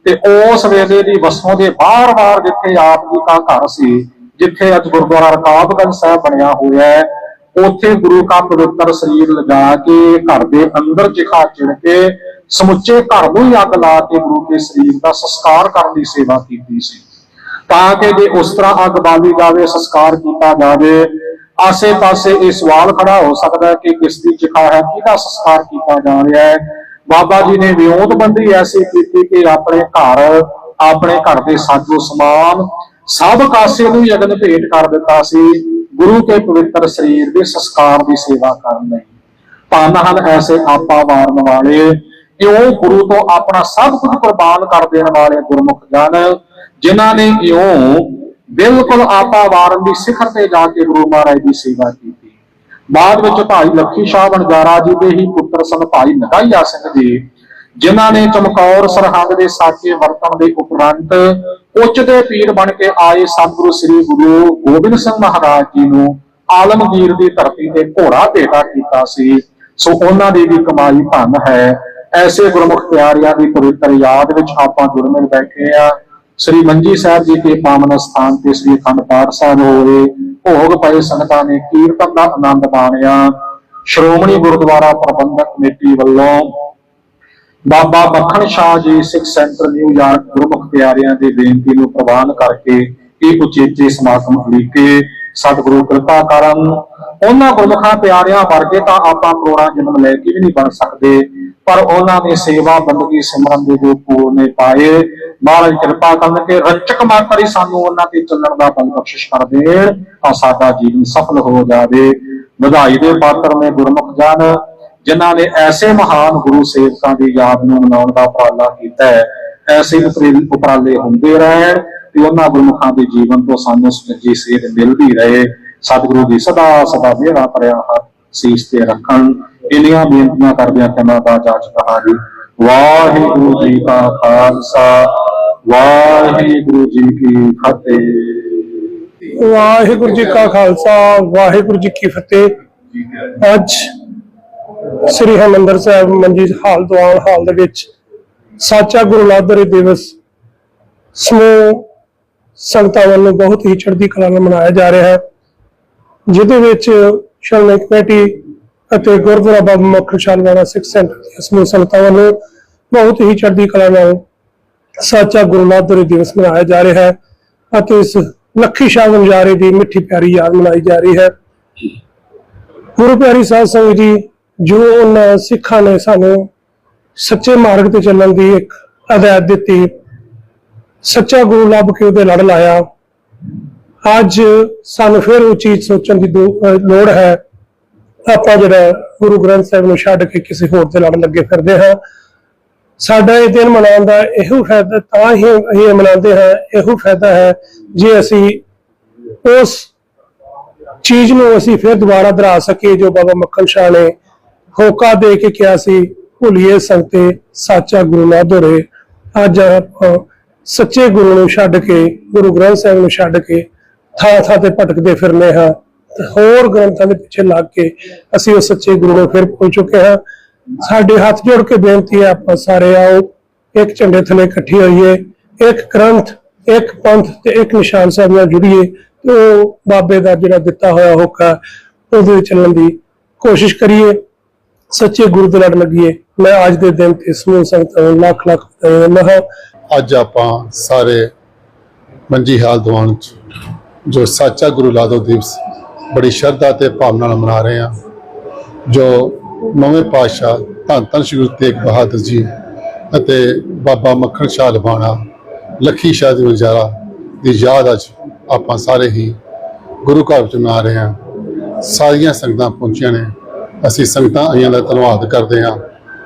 ਤੇ ਉਸ ਵੇਲੇ ਦੀ ਵਸੋਂ ਦੇ ਬਾਹਰ-ਬਾਹਰ ਜਿੱਥੇ ਆਪ ਜੀ ਦਾ ਘਰ ਸੀ, ਜਿੱਥੇ ਅੱਜ ਗੁਰਦੁਆਰਾ ਰਕਾਬਗੰਜ ਸਾਹਿਬ ਬਣਿਆ ਹੋਇਆ ਹੈ, ਉੱਥੇ ਗੁਰੂ ਕਾ ਪਵਿੱਤਰ ਸਰੀਰ ਲਗਾ ਕੇ ਘਰ ਦੇ ਅੰਦਰ ਜਿਖਾ ਚਿੜ ਕੇ ਸਮੁੱਚੇ ਘਰ ਨੂੰ ਹੀ ਅੱਗ ਲਾ ਕੇ ਗੁਰੂ ਦੇ ਸਰੀਰ ਦਾ ਸੰਸਕਾਰ ਕਰਨ ਦੀ ਸੇਵਾ ਕੀਤੀ ਸੀ। ਤਾਂ ਕਿ ਜੇ ਉਸ ਤਰ੍ਹਾਂ ਅੱਗ ਬਾਲੀ ਜਾਵੇ, ਸੰਸਕਾਰ ਕੀਤਾ ਜਾਵੇ, ਆਸੇ-ਪਾਸੇ ਇਹ ਸਵਾਲ ਖੜਾ ਹੋ ਸਕਦਾ ਹੈ ਕਿ ਕਿਸ ਦੀ ਚਿਖਾ ਹੈ, ਕਿਹਦਾ ਸੰਸਕਾਰ ਕੀਤਾ ਜਾ ਰਿਹਾ ਹੈ? ਬਾਬਾ ਜੀ ਨੇ ਵਿਉਂਤਬੰਦੀ ਐਸੀ ਕੀਤੀ ਕਿ ਆਪਣੇ ਘਰ ਆਪਣੇ ਘਰ ਦੇ ਸਾਜੋ ਸਮਾਨ ਸਭ ਕਾਸੇ ਨੂੰ ਹੀ ਅਗਨ ਭੇਟ ਕਰ ਦਿੱਤਾ ਸੀ। ਗੁਰੂ ਕੇ ਪਵਿੱਤਰ ਸਰੀਰ ਦੇ ਸੰਸਕਾਰ ਦੀ ਸੇਵਾ ਕਰਨ ਲਈ। ਧੰਨ ਹਨ ਐਸੇ ਆਪਾ ਵਾਰਨ ਵਾਲੇ ਇਉਂ ਗੁਰੂ ਤੋਂ ਆਪਣਾ ਸਭ ਕੁਝ ਕੁਰਬਾਨ ਕਰ ਦੇਣ ਵਾਲੇ ਗੁਰਮੁਖ ਜਨ, ਜਿਨ੍ਹਾਂ ਨੇ ਇਉਂ ਬਿਲਕੁਲ ਆਪਾ ਦੀ ਸਿਖਰ ਤੇ ਜਾ ਕੇ ਗੁਰੂ ਮਹਾਰਾਜ ਦੀ ਸੇਵਾ ਕੀਤੀ। ਬਾਅਦ ਵਿੱਚ ਭਾਈ ਲੱਖੀ ਸ਼ਾਹ ਵਣਜਾਰਾ ਜੀ ਦੇ ਹੀ ਪੁੱਤਰ ਸਨ ਭਾਈ ਨਗਾਈਆ ਸਿੰਘ ਜੀ, ਜਿਨ੍ਹਾਂ ਨੇ ਚਮਕੌਰ ਸਰਹੰਦ ਦੇ ਸਾਕੇ ਵਰਤਣ ਦੇ ਉਪਰੰਤ ਉੱਚ ਦੇ ਪੀਰ ਬਣ ਕੇ ਆਏ ਸਤਿਗੁਰੂ ਸ੍ਰੀ ਗੁਰੂ ਗੋਬਿੰਦ ਸਿੰਘ ਮਹਾਰਾਜ ਜੀ ਨੂੰ ਆਲਮਗੀਰ ਦੀ ਧਰਤੀ ਤੇ ਘੋੜਾ ਭੇਟਾ ਕੀਤਾ ਸੀ। ਸੋ ਉਹਨਾਂ ਦੀ ਵੀ ਕਮਾਈ ਧਨ ਹੈ। ਐਸੇ ਗੁਰਮੁਖ ਪਿਆਰਿਆਂ ਦੀ ਪਵਿੱਤਰ ਯਾਦ ਵਿੱਚ ਆਪਾਂ ਗੁਰਮਿਲ ਬੈਠੇ ਆ ਸ੍ਰੀ ਮੰਜੀ ਸਾਹਿਬ ਜੀ ਦੇ ਪਾਵਨ ਸਥਾਨ ਤੇ ਸ੍ਰੀ ਅਖੰਡ ਪਾਠ ਸਾਹਿਬ ਹੋਵੇ, ਭੋਗ ਪਏ ਸੰਗਤਾਂ ਨੇ ਕੀਰਤਨ ਦਾ ਆਨੰਦ ਮਾਣਿਆ। ਸ਼੍ਰੋਮਣੀ ਗੁਰਦੁਆਰਾ ਪ੍ਰਬੰਧਕ ਕਮੇਟੀ ਵੱਲੋਂ ਬਾਬਾ ਮੱਖਣ ਸ਼ਾਹ ਜੀ ਸਿੱਖ ਸੈਂਟਰ ਨਿਊਯਾਰਕ ਗੁਰਮੁਖ ਪਿਆਰਿਆਂ ਦੀ ਬੇਨਤੀ ਨੂੰ ਪ੍ਰਵਾਨ ਕਰਕੇ ਇਹ ਉਚੇਚੇ ਸਮਾਗਮ ਉਲੀਕੇ ਸਤਿਗੁਰੂ ਕਿਰਪਾ ਕਰਨ। ਉਹਨਾਂ ਗੁਰਮੁਖਾਂ ਪਿਆਰਿਆਂ ਵਰਗੇ ਤਾਂ ਆਪਾਂ ਕਰੋੜਾਂ ਜਨਮ ਲੈ ਕੇ ਵੀ ਨਹੀਂ ਬਣ ਸਕਦੇ। ਪਰ ਉਹਨਾਂ ਨੇ ਸੇਵਾ ਬੰਦਗੀ ਸਿਮਰਨ ਦੇ ਜੋ ਪੂਰਨੇ ਪਾਏ, ਮਹਾਰਾਜ ਕਿਰਪਾ ਕਰਨ ਕਿ ਰੰਚਕ ਮਾਤਰ ਸਾਨੂੰ ਉਹਨਾਂ ਤੇ ਚੱਲਣ ਦਾ ਬਲ ਬਖਸ਼ਿਸ਼ ਕਰ ਦੇਣ ਤਾਂ ਸਾਡਾ ਜੀਵਨ ਸਫਲ ਹੋ ਜਾਵੇ। ਵਧਾਈ ਦੇ ਪਾਤਰ ਨੇ ਗੁਰਮੁਖ ਜਨ, ਜਿਨ੍ਹਾਂ ਨੇ ਐਸੇ ਮਹਾਨ ਗੁਰੂ ਸੇਵਕਾਂ ਦੀ ਯਾਦ ਨੂੰ ਮਨਾਉਣ ਦਾ ਉਪਰਾਲਾ ਕੀਤਾ ਹੈ। ਐਸੇ ਉਪਰੇ- ਉਪਰਾਲੇ ਹੁੰਦੇ ਰਹਿਣ ਤੇ ਉਹਨਾਂ ਗੁਰਮੁਖਾਂ ਦੇ ਜੀਵਨ ਤੋਂ ਸਾਨੂੰ ਸੁਚੱਜੀ ਸੇਧ ਮਿਲਦੀ ਰਹੇ। ਸਤਿਗੁਰੂ ਦੀ ਸਦਾ ਸਦਾ ਮੇਰਾ ਪਰਿਆ ਹੱਥ ਸੀਸ ਤੇ ਰੱਖਣ। ਇੰਨੀਆਂ ਬੇਨਤੀਆਂ ਕਰਦਿਆਂ ਖਿਮਾ ਦਾ ਜਾਚ ਕਹਾਣੀ ਵਾਹਿਗੁਰੂ ਜੀ ਕਾ ਖਾਲਸਾ, ਵਾਹਿਗੁਰੂ ਜੀ ਕੀ ਫਤਿਹ। ਵਾਹਿਗੁਰੂ ਜੀ ਕਾ ਖਾਲਸਾ, ਵਾਹਿਗੁਰੂ ਜੀ ਕੀ ਫਤਿਹ। ਅੱਜ ਸ੍ਰੀ ਹਰਿਮੰਦਰ ਸਾਹਿਬ ਮੰਜੀ ਹਾਲ ਦੁਆਨ ਹਾਲ ਦੇ ਵਿੱਚ ਸਾਚਾ ਗੁਰੂ ਨਾਦਰ ਦਿਵਸ ਸਮੂਹ ਸੰਗਤਾਂ ਵੱਲੋਂ ਬਹੁਤ ਹੀ ਚੜ੍ਹਦੀ ਕਲਾ ਨਾਲ ਮਨਾਇਆ ਜਾ ਰਿਹਾ ਹੈ। ਜਿਹਦੇ ਵਿੱਚ ਸ਼੍ਰੋਮਣੀ ਕਮੇਟੀ ਅਤੇ ਗੁਰਦੁਆਰਾ ਬਾਬਾ ਮੱਖਣ ਸ਼ਾਹ ਵਾਲਾ ਸਿੱਖ ਸੈਂਟਰ ਦੀਆਂ ਸਮੂਹ ਸੰਗਤਾਂ ਵੱਲੋਂ ਬਹੁਤ ਹੀ ਚੜ੍ਹਦੀ ਕਲਾ ਨਾਲ ਸਾਚਾ ਗੁਰੂ ਨਾਦਰ ਦਿਵਸ ਮਨਾਇਆ ਜਾ ਰਿਹਾ ਹੈ ਅਤੇ ਇਸ ਲੱਖੀ ਸ਼ਾਹ ਵੰਜਾਰੇ ਦੀ ਮਿੱਠੀ ਪਿਆਰੀ ਯਾਦ ਮਨਾਈ ਜਾ ਰਹੀ ਹੈ। ਗੁਰੂ ਪਿਆਰੀ ਸਾਧ ਸੰਗਤ ਜੀ, ਜੋ ਉਹਨਾਂ ਸਿੱਖਾਂ ਨੇ ਸਾਨੂੰ ਸੱਚੇ ਮਾਰਗ ਤੇ ਚੱਲਣ ਦੀ ਇੱਕ ਹਦਾਇਤ ਦਿੱਤੀ, ਸੱਚਾ ਗੁਰੂ ਲੱਭ ਕੇ ਉਹਦੇ ਲੜ ਲਾਇਆ। ਅੱਜ ਸਾਨੂੰ ਫਿਰ ਉਹ ਚੀਜ਼ ਸੋਚਣ ਦੀ ਦੋ- ਲੋੜ ਹੈ ਆਪਾਂ ਜਿਹੜਾ ਗੁਰੂ ਗ੍ਰੰਥ ਸਾਹਿਬ ਨੂੰ ਛੱਡ ਕੇ ਕਿਸੇ ਹੋਰ ਦੇ ਨਾਲ ਲੱਗੇ ਫਿਰਦੇ ਹਾਂ, ਸਾਡਾ ਇਹ ਦਿਨ ਮਨਾਉਣ ਦਾ ਇਹੋ ਫਾਇਦਾ, ਤਾਂ ਹੀ ਇਹ ਮਨਾਉਂਦੇ ਹਾਂ, ਇਹੋ ਫਾਇਦਾ ਹੈ ਜੇ ਅਸੀਂ ਉਸ ਚੀਜ਼ ਨੂੰ ਅਸੀਂ ਫਿਰ ਦੁਬਾਰਾ ਦੁਹਰਾ ਸਕੀਏ ਜੋ ਬਾਬਾ ਮੱਖਣ ਸ਼ਾਹ ਨੇ ਹੋਕਾ ਦੇ ਕੇ ਕਿਹਾ ਸੀ, ਭੁੱਲੀਏ ਸੰਤੇ ਸਾਚਾ ਗੁਰੂ ਨਾ ਦੋਰੇ ਅੱਜ ਆਪਾਂ ਸੱਚੇ ਗੁਰੂ ਨੂੰ ਛੱਡ ਕੇ, ਗੁਰੂ ਗ੍ਰੰਥ ਸਾਹਿਬ ਨੂੰ ਛੱਡ ਕੇ ਥਾਂ ਥਾਂ ਤੇ ਭਟਕਦੇ ਫਿਰਨੇ ਹਾਂ। ਤੇ ਹੋਰ ਗ੍ਰੰਥਾਂ ਦੇ ਪਿੱਛੇ ਲੱਗ ਕੇ ਅਸੀਂ ਉਸ ਸੱਚੇ ਗੁਰੂ ਨੂੰ ਫਿਰ ਪਹੁੰਚ ਚੁੱਕੇ ਹਾਂ। ਸਾਡੇ ਹੱਥ ਜੋੜ ਕੇ ਬੇਨਤੀ ਹੈ ਆਪਾਂ ਸਾਰੇ ਆਓ, ਇੱਕ ਝੰਡੇ ਥੱਲੇ ਇਕੱਠੇ ਹੋਈਏ, ਇੱਕ ਗ੍ਰੰਥ, ਇੱਕ ਪੰਥ ਤੇ ਇੱਕ ਨਿਸ਼ਾਨ ਸਾਹਿਬ ਨਾਲ ਜੁੜੀਏ ਤੇ ਉਹ ਬਾਬੇ ਦਾ ਜਿਹੜਾ ਦਿੱਤਾ ਹੋਇਆ ਹੋਕਾ ਉਹਦੇ ਵਿੱਚ ਚੱਲਣ ਦੀ ਕੋਸ਼ਿਸ਼ ਕਰੀਏ, ਸੱਚੇ ਗੁਰੂ ਦੇ ਲੜ ਲੱਗੀਏ। ਮੈਂ ਅੱਜ ਦੇ ਦਿਨ ਤੇ ਸਮੂਹ ਸੰਗਤਾਂ ਨੂੰ ਲੱਖ ਲੱਖ ਵਧਾਈਆਂ ਦਿੰਦਾ ਹਾਂ। ਅੱਜ ਆਪਾਂ ਸਾਰੇ ਮੰਜੀ ਹਾਲ ਦੀਵਾਨ ਚ ਜੋ ਸਾਚਾ ਗੁਰੂ ਲਾਦੋ ਦਿਵਸ ਬੜੀ ਸ਼ਰਧਾ ਤੇ ਭਾਵਨਾ ਨਾਲ ਮਨਾ ਰਹੇ ਹਾਂ। ਜੋ ਨਵੇਂ ਪਾਤਸ਼ਾਹ ਧੰਨ ਧੰਨ ਸ਼੍ਰੀ ਗੁਰੂ ਤੇਗ ਬਹਾਦਰ ਜੀ ਅਤੇ ਬਾਬਾ ਮੱਖਣ ਸ਼ਾਹ ਲਵਾਣਾ ਲੱਖੀ ਸ਼ਾਹ ਦੀ ਗੁਜ਼ਾਰਾ ਦੀ ਯਾਦ ਅੱਜ ਆਪਾਂ ਸਾਰੇ ਹੀ ਗੁਰੂ ਘਰ ਵਿੱਚ ਮਨਾ ਰਹੇ ਹਾਂ। ਸਾਰੀਆਂ ਸੰਗਤਾਂ ਪਹੁੰਚੀਆਂ ਨੇ। ਅਸੀਂ ਸੰਗਤਾਂ ਆਈਆਂ ਦਾ ਧੰਨਵਾਦ ਕਰਦੇ ਹਾਂ।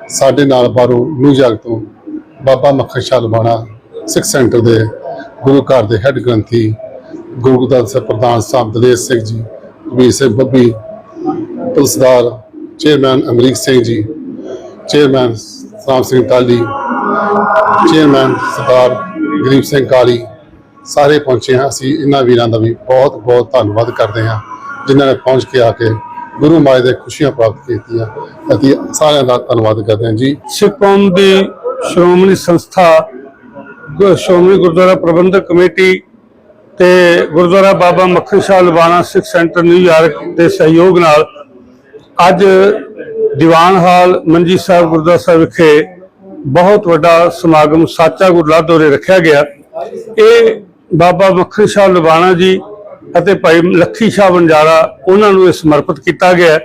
ਸਾਡੇ ਨਾਲ ਬਾਹਰੋਂ ਨਿਊਯਾਰਕ ਤੋਂ ਬਾਬਾ ਮੱਖਣ ਸ਼ਾਹ ਲਵਾਣਾ ਸਿੱਖ ਸੈਂਟਰ ਦੇ ਗੁਰੂ ਘਰ ਦੇ ਹੈੱਡ ਗ੍ਰੰਥੀ ਗੁਰੂ ਗ੍ਰੰਥ ਸਾਹਿਬ ਪ੍ਰਧਾਨ ਸਾਹਿਬ Daler Singh ji Veer Singh Babbi, ਪੁਲਸਦਾਰ, chairman Amrik Singh ji, chairman Ram Singh Tali, chairman Sardar Garib Singh Kali, ਸਾਰੇ ਪਹੁੰਚੇ ਹਾਂ। ਅਸੀਂ ਇਹਨਾਂ ਵੀਰਾਂ ਦਾ ਵੀ ਬਹੁਤ ਬਹੁਤ ਧੰਨਵਾਦ ਕਰਦੇ ਹਾਂ, ਜਿਨ੍ਹਾਂ ਨੇ ਪਹੁੰਚ ਕੇ ਆ ਕੇ ਗੁਰੂ ਮਾਏ ਦੇ ਖੁਸ਼ੀਆਂ ਪ੍ਰਾਪਤ ਕੀਤੀਆਂ। ਅਤੇ ਸਾਰਿਆਂ ਦਾ ਧੰਨਵਾਦ ਕਰਦੇ ਹਾਂ ਜੀ। ਸਿੱਖ ਕੌਮ ਦੀ ਸ਼੍ਰੋਮਣੀ ਸੰਸਥਾ, ਸ਼੍ਰੋਮਣੀ ਗੁਰਦੁਆਰਾ ਪ੍ਰਬੰਧਕ ਕਮੇਟੀ ਤੇ Gurdwara Baba Makhan Shah Lavana Sikh centre New York ਦੇ ਸਹਿਯੋਗ ਨਾਲ ਅੱਜ ਦੀਵਾਨ ਹਾਲ ਮੰਜੀ ਸਾਹਿਬ ਗੁਰਦੁਆਰਾ ਸਾਹਿਬ ਵਿਖੇ ਬਹੁਤ ਵੱਡਾ ਸਮਾਗਮ ਸਾਚਾ ਗੁਰਲਾ ਉਰੇ ਰੱਖਿਆ ਗਿਆ। ਇਹ ਬਾਬਾ ਮੱਖਣ ਸ਼ਾਹ ਲਵਾਣਾ ਜੀ ਅਤੇ ਭਾਈ ਲੱਖੀ ਸ਼ਾਹ ਬੰਜਾਰਾ ਉਹਨਾਂ ਨੂੰ ਇਹ ਸਮਰਪਿਤ ਕੀਤਾ ਗਿਆ।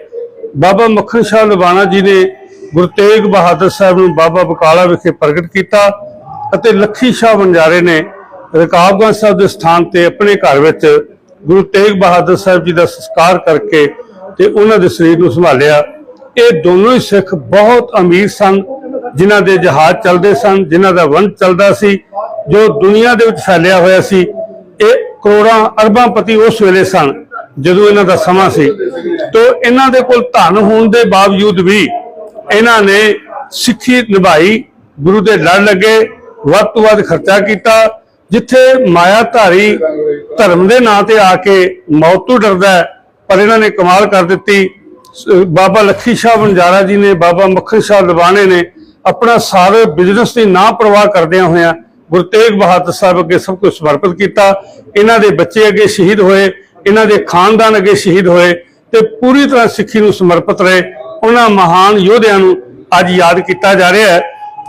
ਬਾਬਾ ਮੱਖਣ ਸ਼ਾਹ ਲਵਾਣਾ ਜੀ ਨੇ ਗੁਰੂ ਤੇਗ ਬਹਾਦਰ ਸਾਹਿਬ ਨੂੰ ਬਾਬਾ ਬਕਾਲਾ ਵਿਖੇ ਪ੍ਰਗਟ ਕੀਤਾ ਅਤੇ ਲੱਖੀ ਸ਼ਾਹ ਬੰਜਾਰੇ ਨੇ ਰਕਾਬਗੰਜ ਸਾਹਿਬ ਦੇ ਸਥਾਨ ਤੇ ਆਪਣੇ ਘਰ ਵਿੱਚ ਗੁਰੂ ਤੇਗ ਬਹਾਦਰ ਸਾਹਿਬ ਜੀ ਦਾ ਸੰਸਕਾਰ ਕਰਕੇ ਤੇ ਉਹਨਾਂ ਦੇ ਸਰੀਰ ਨੂੰ ਸੰਭਾਲਿਆ। ਇਹ ਦੋਨੋਂ ਹੀ ਸਿੱਖ ਬਹੁਤ ਅਮੀਰ ਸਨ, ਜਿਨ੍ਹਾਂ ਦੇ ਜਹਾਜ਼ ਚੱਲਦੇ ਸਨ, ਜਿਨ੍ਹਾਂ ਦਾ ਵੰਡ ਚੱਲਦਾ ਸੀ, ਜੋ ਦੁਨੀਆ ਦੇ ਵਿੱਚ ਫੈਲਿਆ ਹੋਇਆ ਸੀ। ਇਹ ਕਰੋੜਾਂ ਅਰਬਾਂ ਪਤੀ ਉਸ ਵੇਲੇ ਸਨ ਜਦੋਂ ਇਹਨਾਂ ਦਾ ਸਮਾਂ ਸੀ। ਤੋਂ ਇਹਨਾਂ ਦੇ ਕੋਲ ਧਨ ਹੋਣ ਦੇ ਬਾਵਜੂਦ ਵੀ ਇਹਨਾਂ ਨੇ ਸਿੱਖੀ ਨਿਭਾਈ। ਗੁਰੂ ਦੇ ਲੜ ਲੱਗੇ, ਵੱਧ ਤੋਂ ਵੱਧ ਖਰਚਾ ਕੀਤਾ ਜਿੱਥੇ ਮਾਇਆਧਾਰੀ ਧਰਮ ਦੇ ਨਾਂ ਤੇ ਆ ਕੇ ਮੌਤ ਤੋਂ ਡਰਦਾ ਪਰ ਇਹਨਾਂ ਨੇ ਕਮਾਲ ਕਰ ਦਿੱਤੀ। ਬਾਬਾ ਲੱਖੀ ਸ਼ਾਹ ਬੰਜਾਰਾ ਜੀ ਨੇ, ਬਾਬਾ ਮੱਖਣ ਸ਼ਾਹ ਲਵਾਣੇ ਨੇ ਆਪਣਾ ਸਾਰੇ ਬਿਜ਼ਨਸ ਦੀ ਨਾ ਪ੍ਰਵਾਹ ਕਰਦਿਆਂ ਹੋਇਆਂ ਗੁਰੂ ਤੇਗ ਬਹਾਦਰ ਸਾਹਿਬ ਅੱਗੇ ਸਭ ਕੁਝ ਸਮਰਪਿਤ ਕੀਤਾ। ਇਹਨਾਂ ਦੇ ਬੱਚੇ ਅੱਗੇ ਸ਼ਹੀਦ ਹੋਏ, ਇਹਨਾਂ ਦੇ ਖਾਨਦਾਨ ਅੱਗੇ ਸ਼ਹੀਦ ਹੋਏ ਤੇ ਪੂਰੀ ਤਰ੍ਹਾਂ ਸਿੱਖੀ ਨੂੰ ਸਮਰਪਿਤ ਰਹੇ। ਉਹਨਾਂ ਮਹਾਨ ਯੋਧਿਆਂ ਨੂੰ ਅੱਜ ਯਾਦ ਕੀਤਾ ਜਾ ਰਿਹਾ ਹੈ।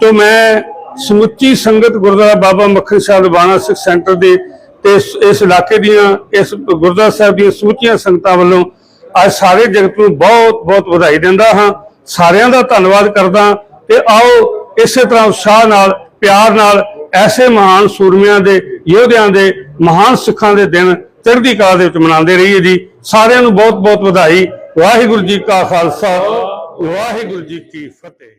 ਤੋਂ ਮੈਂ ਸਮੁੱਚੀ ਸੰਗਤ ਗੁਰਦੁਆਰਾ ਬਾਬਾ ਮੱਖਣ ਸਾਹਿਬ ਲਵਾਣਾ ਸਿੱਖ ਸੈਂਟਰ ਦੇ ਤੇ ਇਸ ਇਸ ਇਲਾਕੇ ਦੀਆਂ, ਇਸ ਗੁਰਦੁਆਰਾ ਸਾਹਿਬ ਦੀਆਂ ਸਮੁੱਚੀਆਂ ਸੰਗਤਾਂ ਵੱਲੋਂ ਅੱਜ ਸਾਰੇ ਜਗਤ ਨੂੰ ਬਹੁਤ ਬਹੁਤ ਵਧਾਈ ਦਿੰਦਾ ਹਾਂ। ਸਾਰਿਆਂ ਦਾ ਧੰਨਵਾਦ ਕਰਦਾ ਤੇ ਆਓ ਇਸੇ ਤਰ੍ਹਾਂ ਉਤਸ਼ਾਹ ਨਾਲ, ਪਿਆਰ ਨਾਲ ਐਸੇ ਮਹਾਨ ਸੂਰਮਿਆਂ ਦੇ, ਯੋਧਿਆਂ ਦੇ ਮਹਾਨ ਸਿੱਖਾਂ ਦੇ ਦਿਨ ਚੜ੍ਹਦੀ ਕਲਾ ਦੇ ਵਿੱਚ ਮਨਾਉਂਦੇ ਰਹੀਏ ਜੀ। ਸਾਰਿਆਂ ਨੂੰ ਬਹੁਤ ਬਹੁਤ ਵਧਾਈ। ਵਾਹਿਗੁਰੂ ਜੀ ਕਾ ਖਾਲਸਾ, ਵਾਹਿਗੁਰੂ ਜੀ ਕੀ ਫਤਿਹ।